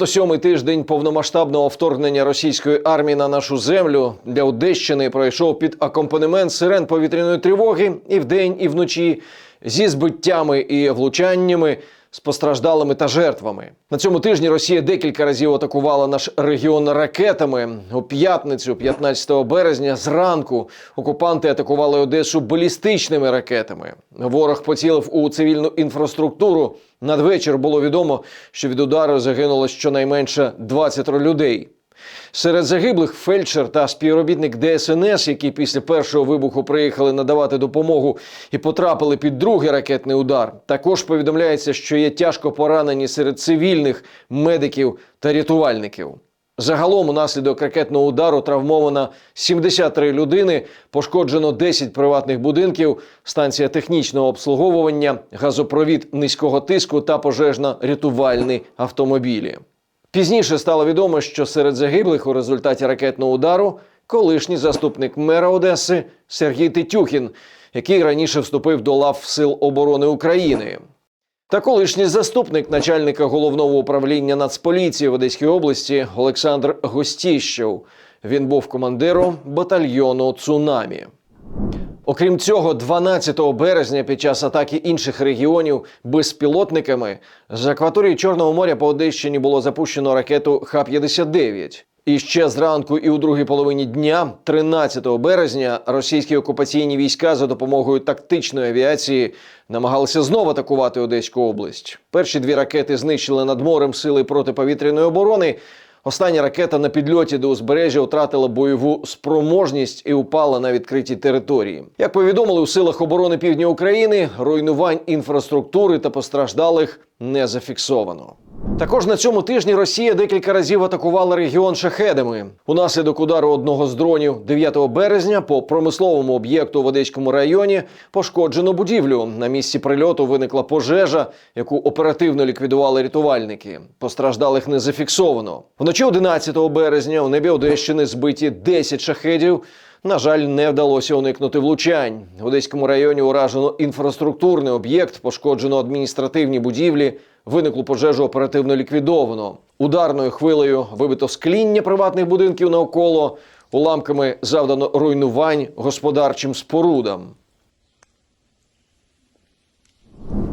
107-й тиждень повномасштабного вторгнення російської армії на нашу землю. Для Одещини пройшов під акомпанемент сирен повітряної тривоги і вдень, і вночі зі збиттями і влучаннями, з постраждалими та жертвами. На цьому тижні Росія декілька разів атакувала наш регіон ракетами. У п'ятницю, 15 березня, зранку окупанти атакували Одесу балістичними ракетами. Ворог поцілив у цивільну інфраструктуру. Надвечір було відомо, що від удару загинуло щонайменше 20 людей. Серед загиблих фельдшер та співробітник ДСНС, які після першого вибуху приїхали надавати допомогу і потрапили під другий ракетний удар. Також повідомляється, що є тяжко поранені серед цивільних медиків та рятувальників. Загалом, унаслідок ракетного удару травмовано 73 людини, пошкоджено 10 приватних будинків, станція технічного обслуговування, газопровід низького тиску та пожежно-рятувальні автомобілі. Пізніше стало відомо, що серед загиблих у результаті ракетного удару колишній заступник мера Одеси Сергій Тетюхін, який раніше вступив до лав Сил оборони України. Та колишній заступник начальника головного управління Нацполіції в Одеській області Олександр Гостіщев. Він був командиром батальйону Цунамі. Окрім цього, 12 березня під час атаки інших регіонів безпілотниками з акваторії Чорного моря по Одещині було запущено ракету Х-59. І ще зранку, і у другій половині дня, 13 березня, російські окупаційні війська за допомогою тактичної авіації намагалися знову атакувати Одеську область. Перші дві ракети знищили над морем сили протиповітряної оборони. Остання ракета на підльоті до узбережжя втратила бойову спроможність і упала на відкритій території. Як повідомили у силах оборони Півдня України, руйнувань інфраструктури та постраждалих не зафіксовано. Також на цьому тижні Росія декілька разів атакувала регіон шахедами. Унаслідок удару одного з дронів 9 березня по промисловому об'єкту в Одеському районі пошкоджено будівлю. На місці прильоту виникла пожежа, яку оперативно ліквідували рятувальники. Постраждалих не зафіксовано. Вночі 11 березня у небі Одещини збиті 10 шахедів. На жаль, не вдалося уникнути влучань. В Одеському районі уражено інфраструктурний об'єкт, пошкоджено адміністративні будівлі, виниклу пожежу оперативно ліквідовано. Ударною хвилею вибито скління приватних будинків навколо, уламками завдано руйнувань господарчим спорудам.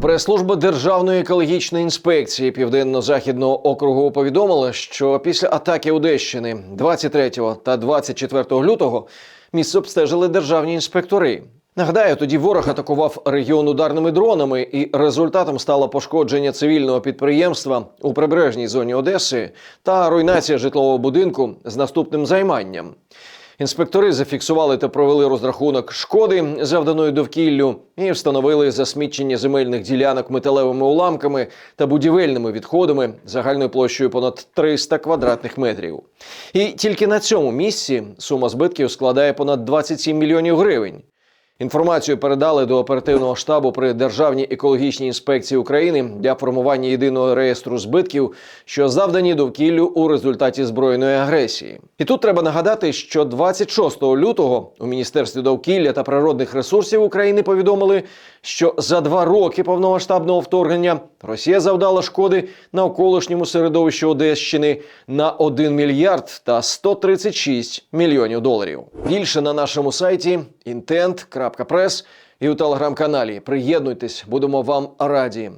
Прес-служба Державної екологічної інспекції Південно-Західного округу повідомила, що після атаки Одещини 23 та 24 лютого місце обстежили державні інспектори. Нагадаю, тоді ворог атакував регіон ударними дронами, і результатом стало пошкодження цивільного підприємства у прибережній зоні Одеси та руйнація житлового будинку з наступним займанням. Інспектори зафіксували та провели розрахунок шкоди, завданої довкіллю, і встановили засмічення земельних ділянок металевими уламками та будівельними відходами загальною площею понад 300 квадратних метрів. І тільки на цьому місці сума збитків складає понад 27 мільйонів гривень. Інформацію передали до оперативного штабу при Державній екологічній інспекції України для формування єдиного реєстру збитків, що завдані довкіллю у результаті збройної агресії. І тут треба нагадати, що 26 лютого у Міністерстві довкілля та природних ресурсів України повідомили, що за два роки повномасштабного вторгнення Росія завдала шкоди навколишньому середовищу Одещини на 1 мільярд та 136 мільйонів доларів. Більше на нашому сайті intent.press і у телеграм-каналі. Приєднуйтесь, будемо вам раді.